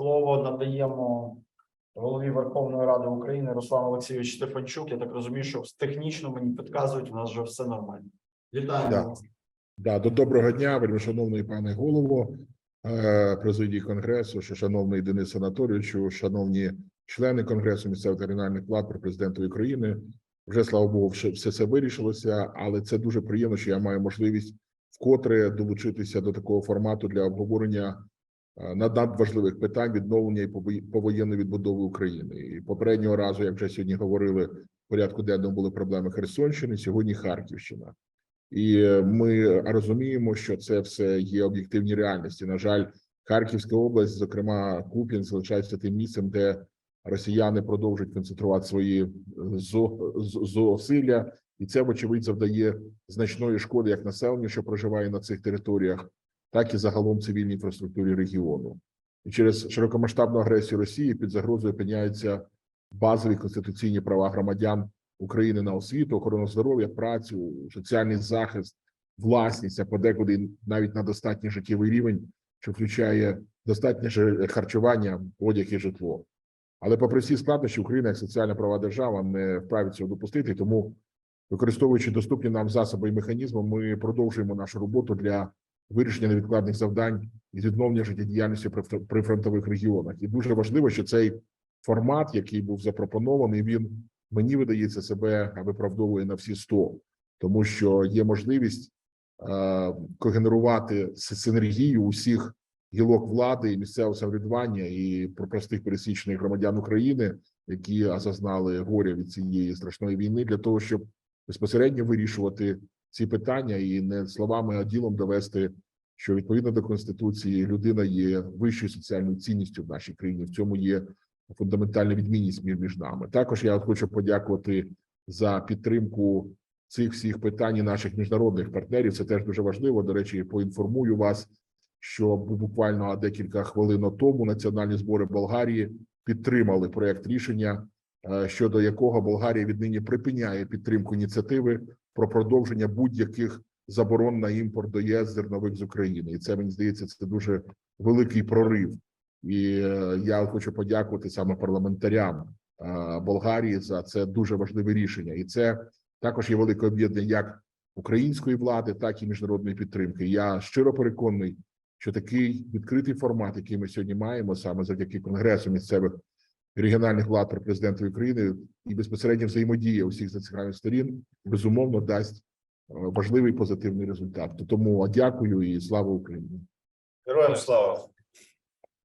Слово надаємо голові Верховної Ради України Руслану Олексійовичу Стефанчук. Я так розумію, що технічно мені підказують, у нас вже все нормально. Вітаємо Да. вас. Да, до доброго дня, вельмишановний пане голово е, президії конгресу, шановний Денис Анатолійовичу, шановні члени конгресу місцевих регіональних влад при президенту України. Вже слава Богу, все, це вирішилося, але це дуже приємно, що я маю можливість вкотре долучитися до такого формату для обговорення надважливих питань відновлення і повоєнної відбудови України. І попереднього разу, як вже сьогодні говорили, в порядку денному були проблеми Херсонщини. Сьогодні Харківщина. І е, ми розуміємо, що це все є об'єктивні реальності. На жаль, Харківська область, зокрема Куп'ян, залишається тим місцем, де росіяни продовжують концентрувати свої е, зусилля, і це, вочевидь, завдає значної шкоди як населенню, що проживає на цих територіях, так і загалом цивільній інфраструктурі регіону. І через широкомасштабну агресію Росії під загрозою опиняються базові конституційні права громадян України на освіту, охорону здоров'я, працю, соціальний захист, власність, а подекуди навіть на достатній життєвий рівень, що включає достатнє харчування, одяг і житло. Але попри всі складнощі, Україна як соціальна права держава не вправі цього допустити. Тому, використовуючи доступні нам засоби і механізми, ми продовжуємо нашу роботу для вирішення невідкладних завдань і відновлення життєдіяльності при фронт- фронтових регіонах. І дуже важливо, що цей формат, який був запропонований, він мені видається себе виправдовує на всі 100, тому що є можливість е, когенерувати синергію усіх гілок влади і місцевого самоврядування і про простих пересічних громадян України, які зазнали горя від цієї страшної війни, для того, щоб безпосередньо вирішувати ці питання і не словами, а ділом довести, що відповідно до конституції людина є вищою соціальною цінністю в нашій країні. В цьому є фундаментальна відмінність між, нами. Також я хочу подякувати за підтримку цих всіх питань і наших міжнародних партнерів. Це теж дуже важливо. До речі, поінформую вас, що буквально декілька хвилин тому національні збори Болгарії підтримали проект рішення, щодо якого Болгарія віднині припиняє підтримку ініціативи про продовження будь-яких заборон на імпорт до ЄС зернових з України. І це мені здається, це дуже великий прорив. І е, я хочу подякувати саме парламентарям е, Болгарії за це дуже важливе рішення. І це також є велике об'єднання як української влади, так і міжнародної підтримки. Я щиро переконаний, що такий відкритий формат, який ми сьогодні маємо, саме завдяки конгресу місцевих регіональних влад при президенту України, і безпосередньо взаємодія усіх зацікавлених сторін, безумовно дасть е, важливий позитивний результат. Тому дякую і слава Україні. Героям слава.